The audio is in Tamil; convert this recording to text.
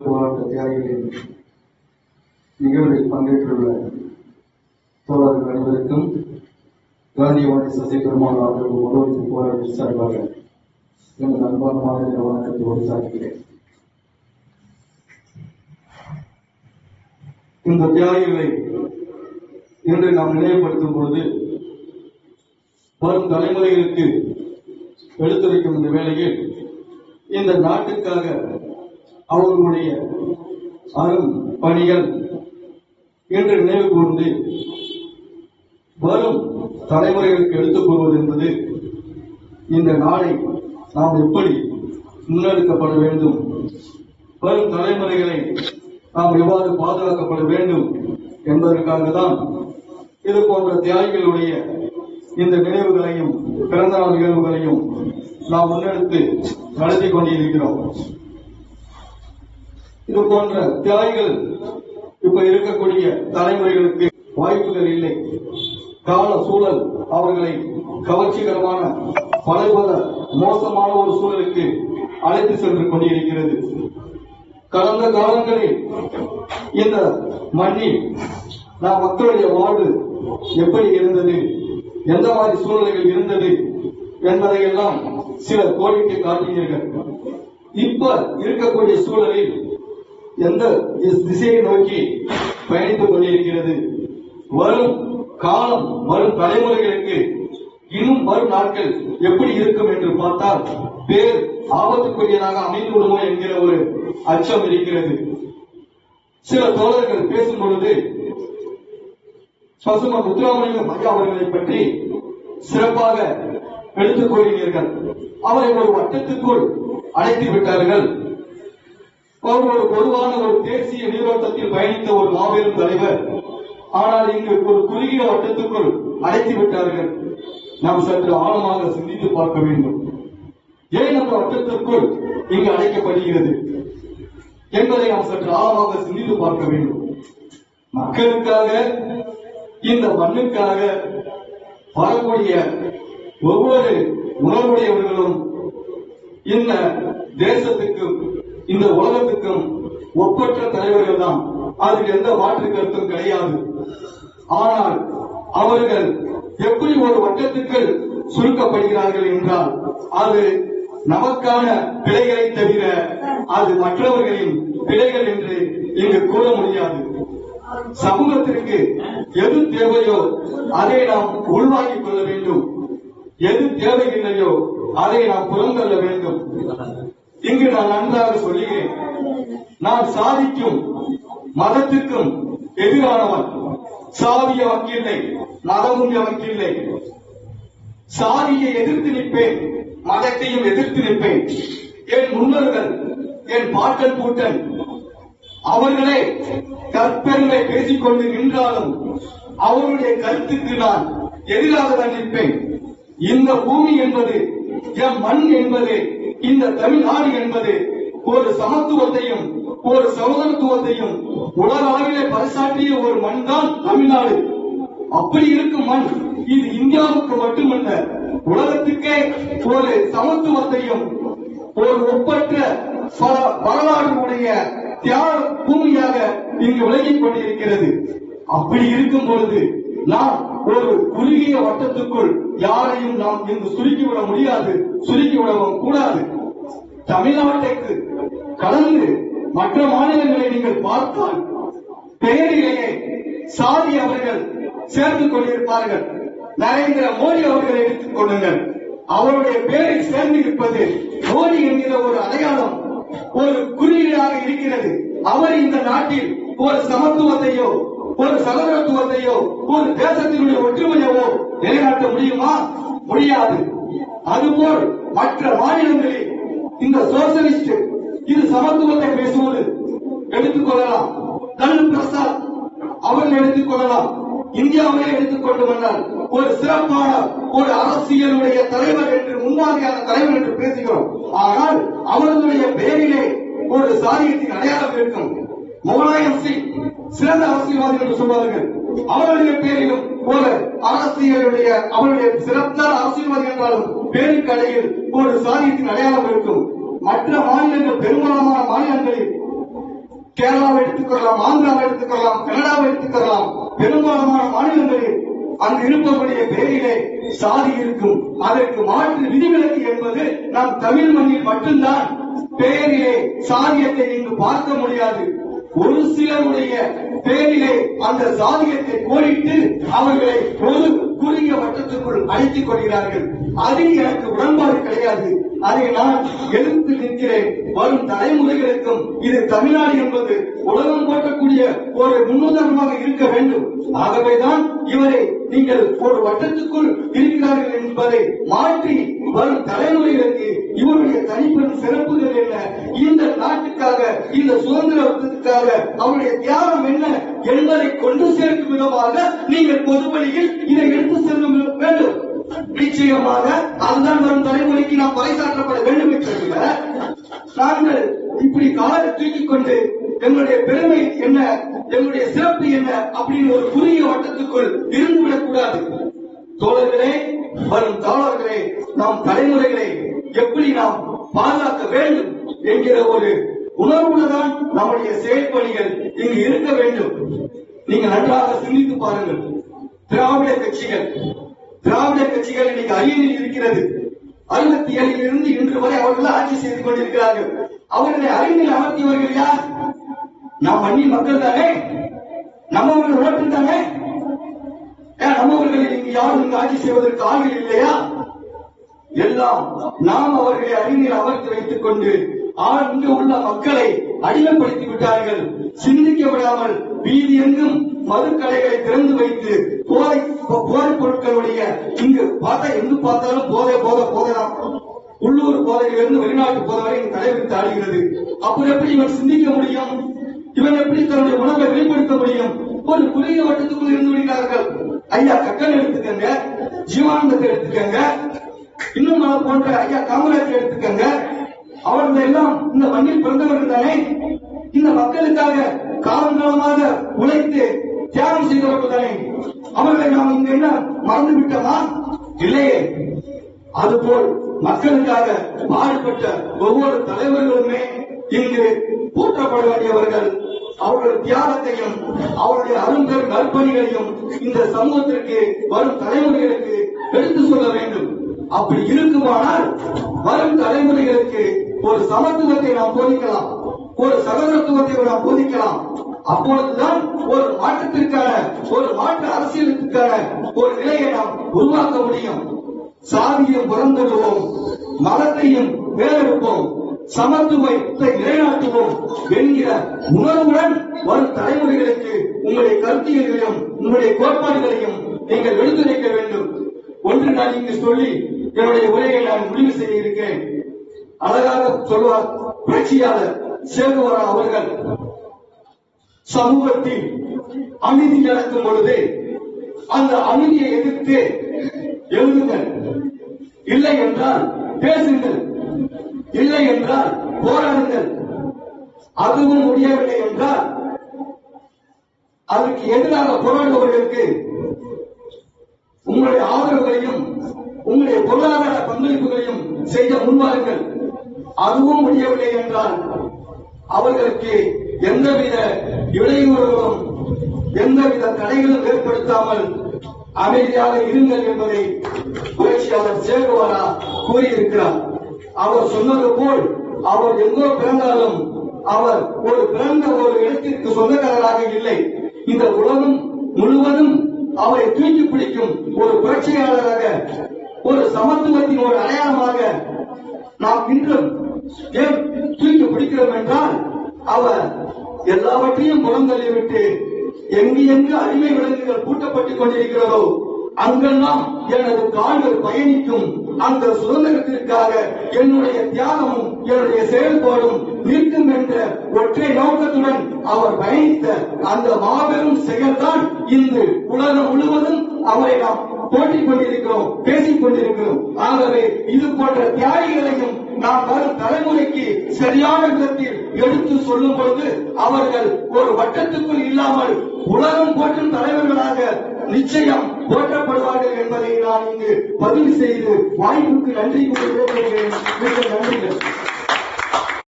மாவட்ட தியாகிகளின் நிகழ்வில் பங்கேற்றுள்ள தோழர்கள் அனைவருக்கும் காந்தியவாடி சசி பெருமாள் அவர்கள் உதவி போராட்ட சார்பாக எனது அன்பான மாநில வணக்கத்தோடு சாட்டுகிறேன் இந்த தியாகிகளை இன்று நாம் நினைவுபடுத்தும் பொழுது வரும் தலைமுறைகளுக்கு எடுத்துரைக்கும் இந்த வேளையில் இந்த நாட்டுக்காக அவர்களுடைய அரும் பணிகள் என்று நினைவு கூர்ந்து வரும் தலைமுறைகளுக்கு எடுத்துக் கூறுவது என்பது இந்த நாளை நாம் எப்படி முன்னெடுக்கப்பட வேண்டும்? வரும் தலைமுறைகளை நாம் எவ்வாறு பாதுகாக்கப்பட வேண்டும் என்பதற்காக தான் இது போன்ற தியாகிகளுடைய இந்த நினைவுகளையும் பிறந்தநாள் நிகழ்வுகளையும் நாம் முன்னெடுத்து நடத்தி கொண்டிருக்கிறோம். இது போன்ற தியாகிகள் இப்ப இருக்கக்கூடிய தலைமுறைகளுக்கு வாய்ப்புகள் இல்லை. கால சூழல் அவர்களை கவர்ச்சிகரமான பலபல மோசமான ஒரு சூழலுக்கு அழைத்து சென்று கொண்டிருக்கிறது. கடந்த காலங்களில் இந்த மண்ணில் நாம் மக்களுடைய வாழ்வு எப்படி இருந்தது? எந்த மாதிரி சூழ்நிலைகள் இருந்தது? என்பதையெல்லாம் சிலர் கோடிட்டு காட்டினீர்கள். இப்ப இருக்கக்கூடிய சூழலில் எந்த திசையை நோக்கி பயணித்துக் கொண்டிருக்கிறது. வரும் காலம் வரும் தலைமுறைகளுக்கு இன்னும் வரும் நாட்கள் எப்படி இருக்கும் என்று பார்த்தால் பேர் ஆபத்துக்குரியதாக அமைந்து விடுமோ என்கிற ஒரு அச்சம் இருக்கிறது. சில தோழர்கள் பேசும் பொழுது பசும முத்துராமலிங்கம் ஐயா அவர்களை பற்றி சிறப்பாக எடுத்துக் கூறினீர்கள். அவரை ஒரு வட்டத்துக்குள் அழைத்து விட்டார்கள் ஒரு பொதுவான ஒரு தேசிய நீரோட்டத்தில் பயணித்த ஒரு மாபெரும் தலைவர். ஆனால் இங்கு ஒரு குறுகிய வட்டத்துக்குள் அழைத்து விட்டார்கள். நாம் சற்று ஆழமாக சிந்தித்து பார்க்க வேண்டும். ஏன் அந்த வட்டத்திற்குள் இங்கு அழைக்கப்படுகிறது என்பதை நாம் சற்று ஆழமாக சிந்தித்து பார்க்க வேண்டும். மக்களுக்காக இந்த மண்ணுக்காக வரக்கூடிய ஒவ்வொரு உணர்வுடையவர்களும் இந்த தேசத்துக்கு இந்த உலகத்துக்கும் ஒப்பற்ற தலைவர்கள் தான் அதில் எந்த மாற்று கருத்தும் கிடையாது. ஆனால் அவர்கள் எப்படி ஒரு வட்டத்துக்குள் சுருக்கப்படுகிறார்கள் என்றால் அது நமக்கான பிழைகளை தவிர அது மற்றவர்களின் பிழைகள் என்று இங்கு கூற முடியாது. சமூகத்திற்கு எது தேவையோ அதை நாம் உள்வாங்கிக் கொள்ள வேண்டும். எது தேவையில்லையோ அதை நாம் புறந்தள்ள வேண்டும். இங்கு நான் நன்றாக சொல்லுகிறேன். நான் சாதிக்கும் மதத்திற்கும் எதிரானவன். சாதிய வக்கில்லை மதமும் எமக்கில்லை சாதியை எதிர்த்து நிற்பேன் மதத்தையும் எதிர்த்து நிற்பேன். என் முன்னோர்கள் என் பாட்டன் கூட்டன் அவர்களே கற்பெருமை பேசிக்கொண்டு நின்றாலும் அவருடைய கருத்துக்கு நான் எதிராக தான் நிற்பேன். இந்த பூமி என்பது என் மண் என்பது இந்த தமிழ்நாடு என்பது ஒரு சமத்துவத்தையும் ஒரு சகோதரத்துவத்தையும் உலக அளவிலே பறைசாற்றிய ஒரு மண் தான் தமிழ்நாடு. அப்படி இருக்கும் மண் இது இந்தியாவுக்கு மட்டுமல்ல உலகத்துக்கே ஒரு சமத்துவத்தையும் ஒரு ஒப்பற்ற பல வரலாறுடைய தியாக பூமியாக இங்கு விலகிக் கொண்டிருக்கிறது. அப்படி இருக்கும் பொழுது நாம் ஒரு குறுகிய வட்டத்துக்குள் யாரையும் நாம் இங்கு சுருக்கிவிட முடியாது சுருக்கிவிடவும் கூடாது. தமிழ்நாட்டுக்கு கலந்து மற்ற மாநிலங்களை நீங்கள் பார்த்தால் பெயரிலேயே சாதி அவர்கள் சேர்ந்து கொண்டிருப்பார்கள். நரேந்திர மோடி அவர்களை எடுத்துக் கொள்ளுங்கள். அவருடைய பெயரை சேர்ந்து இருப்பது மோடி என்கிற ஒரு அடையாளம் ஒரு குறியீடாக இருக்கிறது. அவர் இந்த நாட்டில் ஒரு சமத்துவத்தையோ ஒரு சகோதரத்துவத்தையோ ஒரு தேசத்தினுடைய ஒற்றுமையவோ நிலைநாட்ட முடியுமா? முடியாது. அதுபோல் மற்ற மாநிலங்களில் இந்த சோசியலிஸ்ட் இது சமத்துவத்தை பேசுவது எடுத்துக் கொள்ளலாம். தனு பிரசாத் அவர்கள் எடுத்துக் கொள்ளலாம். இந்தியாவிலே எடுத்துக் கொண்டு வந்தால் ஒரு சிறப்பான ஒரு அரசியலுடைய தலைவர் என்று முன்மாதிரியான தலைவர் என்று பேசுகிறோம். ஆனால் அவர்களுடைய பெயரிலே ஒரு சாரியத்தின் அடையாளம் இருக்கும். முகலாயம் சிங் சிறந்த அரசியல்வாதி என்று சொல்வார்கள் அவருடைய பேரிலும் ஒரு அரசியலுடைய அவருடைய சிறந்த அரசியல்வாதி என்றாலும் பேருக்கடையில் ஒரு சாதியத்தின் அடையாளம் இருக்கும். மற்ற மாநிலங்கள் பெரும்பாலான மாநிலங்களில் கேரளாவை எடுத்துக்கொள்ளலாம் ஆந்திராவை எடுத்துக்கொள்ளலாம் கனடாவை எடுத்துக்கொள்ளலாம் பெரும்பாலான மாநிலங்களில் அங்கு இருப்பவருடைய பெயரிலே சாதி இருக்கும். அதற்கு மாற்று விதிவிலக்கு என்பது நம் தமிழ் மண்ணில் மட்டும்தான். பெயரிலே சாதியத்தை இங்கு பார்க்க முடியாது. ஒரு சிலருடைய பேரிலே அந்த சாதியத்தை கோரிட்டு அவர்களை ஒரு குறுகிய வட்டத்துக்குள் அழைத்துக் கொள்கிறார்கள். அதில் எனக்கு உடன்பாடு கிடையாது. அதை நான் எதிர்த்து நிற்கிறேன். வரும் தலைமுறைகளுக்கும் இது தமிழ்நாடு என்பது உலகம் போட்டக்கூடிய ஒரு முன்னுதாரணமாக இருக்க வேண்டும். ஆகவேதான் இவரை நீங்கள் ஒரு வட்டத்துக்குள் இருக்கிறார்கள் என்பதை மாற்றி வரும் தலைமுறைகளுக்கு இவருடைய தனிப்பெரும் சிறப்புகள் என்ன? இந்த நாட்டுக்காக இந்த சுதந்திரத்துக்காக அவருடைய தியாகம் என்ன என்பதை கொண்டு சேர்க்கும் விதமாக நீங்கள் பொது வழியில் இதை எடுத்து செல்ல வேண்டும். நிச்சயமாக அதுதான் வரும் தலைமுறைக்கு நாம் பறைசாற்றப்பட வேண்டும் என்ற நாங்கள் இப்படி காலை தூக்கிக் கொண்டு எங்களுடைய பெருமை என்ன எங்களுடைய சிறப்பு என்ன அப்படின்னு ஒரு குறுகிய வட்டத்துக்குள் இருந்துவிடக் கூடாது தோழர்களே வரும் தோழர்களே நாம் தலைமுறைகளை எப்படி நாம் பாதுகாக்க வேண்டும் என்கிற ஒரு உணர்வுலதான் நம்முடைய செயற்பணிகள் இங்கு இருக்க வேண்டும். நீங்கள் நன்றாக சிந்தித்து பாருங்கள். திராவிட கட்சிகள் திராவிட கட்சிகள் இன்னைக்கு அரியணில் இருக்கிறது. அறுபத்தி ஏழில் இருந்து இன்று வரை அவர்கள் ஆட்சி செய்து கொண்டிருக்கிறார்கள். அவர்களை அரியணில் அமர்த்தியவர்கள் யார்? நாம் மண்ணின் மக்கள் தானே? நம்மவர்கள் ஓட்டு தானே? நம்மவர்களை இங்கு யாரும் இங்கு ஆட்சி செய்வதற்கு ஆள்கள் இல்லையா? எல்லாம் நாம் அவர்களை அறிஞர் அமர்த்தி வைத்துக் கொண்டு ஆ- இங்கு உள்ள மக்களை அடிமைப்படுத்தி விட்டார்கள். சிந்திக்க விடாமல் வீதி எங்கும் மதுக்கடைகளை திறந்து வைத்து போதை போதைப் இங்கு பார்த்தா எங்கு பார்த்தாலும் போதை போதை போதைதான். உள்ளூர் போதையிலிருந்து வெளிநாட்டு போதை வரை தலைவிரித்து ஆடுகிறது அப்புறம் எப்படி இவன் சிந்திக்க முடியும்? இவன் எப்படி தன்னுடைய உணவை வெளிப்படுத்த முடியும்? ஒரு குறுகிய வட்டத்துக்குள் இருந்து விடுகிறார்கள். ஐயா கக்கன் எடுத்துக்கங்க. ஜீவானந்தத்தை எடுத்துக்கங்க. இன்னும் நான் போன்ற ஐயா காமராஜ் எடுத்துக்கங்க. அவர்கள் எல்லாம் இந்த மண்ணில் பிறந்தவர்கள் தானே? இந்த மக்களுக்காக காலங்காலமாக உழைத்து தியாகம் செய்தவர்கள் தானே? அவர்களை நாம் இங்கு என்ன மறந்து விட்டோமா இல்லையே. அதுபோல் மக்களுக்காக பாடுபட்ட ஒவ்வொரு தலைவர்களுமே இங்கு போற்றப்பட வேண்டியவர்கள் அவர்கள் தியாகத்தையும் அவருடைய அரும்பெரும் நற்பணிகளையும் இந்த சமூகத்திற்கு வரும் தலைமுறைகளுக்கு எடுத்து சொல்ல வேண்டும். அப்படி இருக்குமானால் வரும் தலைமுறைகளுக்கு ஒரு சமத்துவத்தை நாம் போதிக்கலாம். ஒரு சகோதரத்துவத்தை நாம் போதிக்கலாம். அப்பொழுதுதான் ஒரு மாற்றத்திற்கான ஒரு மாற்று அரசியலுக்கான ஒரு நிலையை நாம் உருவாக்க முடியும். சாதியும் புறந்துடுவோம் மதத்தையும் வேறெடுப்போம் சமத்துவத்தை நிலைநாட்டுவோம் என்கிற உணர்வுடன் வரும் தலைமுறைகளுக்கு உங்களுடைய கருத்தியலையும் உங்களுடைய கோட்பாடுகளையும் நீங்கள் எடுத்துரைக்க வேண்டும். ஒன்று நான் இங்கு சொல்லி என்னுடைய உரையை நான் முடிவு செய்ய இருக்கிறேன். அழகாக சொல்வார் புரட்சியாளர் சேகுவரா அவர்கள். சமூகத்தில் அமைதி நடக்கும் பொழுது அந்த அமைதியை எதிர்த்து எழுதுங்கள். இல்லை என்றால் பேசுங்கள். இல்லை என்றால் போராடுங்கள். அதுவும் முடியவில்லை என்றால் அதற்கு எதிராக போராடுபவர்களுக்கு உங்களுடைய ஆதரவுகளையும் உங்களுடைய பொருளாதார பங்களிப்புகளையும் செய்ய முன்வாருங்கள். அதுவும் முடியவில்லை என்றால் அவர்களுக்கு எந்தவித இடையூறுகளும் எந்தவித தடைகளும் ஏற்படுத்தாமல் அமைதியாக இருங்கள் என்பதை புரட்சியாளர் சேகுவாரா கூறியிருக்கிறார். அவர் சொன்னது போல் அவர் எங்கோ பிறந்தாலும் அவர் ஒரு பிறந்த ஒரு இடத்திற்கு சொந்தக்காரராக இல்லை. இந்த உலகம் முழுவதும் அவரை தூக்கி பிடிக்கும் ஒரு புரட்சியாளராக ஒரு சமத்துவத்தின் ஒரு அடையாளமாக நாம் இன்றும் ஏன் தூக்கி பிடிக்கிறோம் என்றால் அவர் எல்லாவற்றையும் புறந்தள்ளிவிட்டு எங்கு எங்கு அடிமை விலங்குகள் பூட்டப்பட்டுக் கொண்டிருக்கிறதோ அங்கெல்லாம் எனது கால்கள் பயணிக்கும் அந்த சுதந்திரத்திற்காக என்னுடைய தியாகமும் என்னுடைய செயல்பாடும் நிற்கும் என்ற ஒற்றை நோக்கத்துடன் அவர் பயணித்த அந்த மாபெரும் செயல்தான் இன்று உலகம் முழுவதும் அவரை நாம் போட்டிக் கொண்டிருக்கிறோம் பேசிக் கொண்டிருக்கிறோம். ஆகவே இது போன்ற தியாகிகளையும் நாம் வரும் தலைமுறைக்கு சரியான விதத்தில் எடுத்து சொல்லும் பொழுது அவர்கள் ஒரு வட்டத்துக்குள் இல்லாமல் உலகம் போற்றும் தலைவர்களாக நிச்சயம் போற்றப்படுவார்கள் என்பதை நான் இங்கு பதிவு செய்து வாய்ப்புக்கு நன்றி கூறுகிறேன். நன்றிகள்.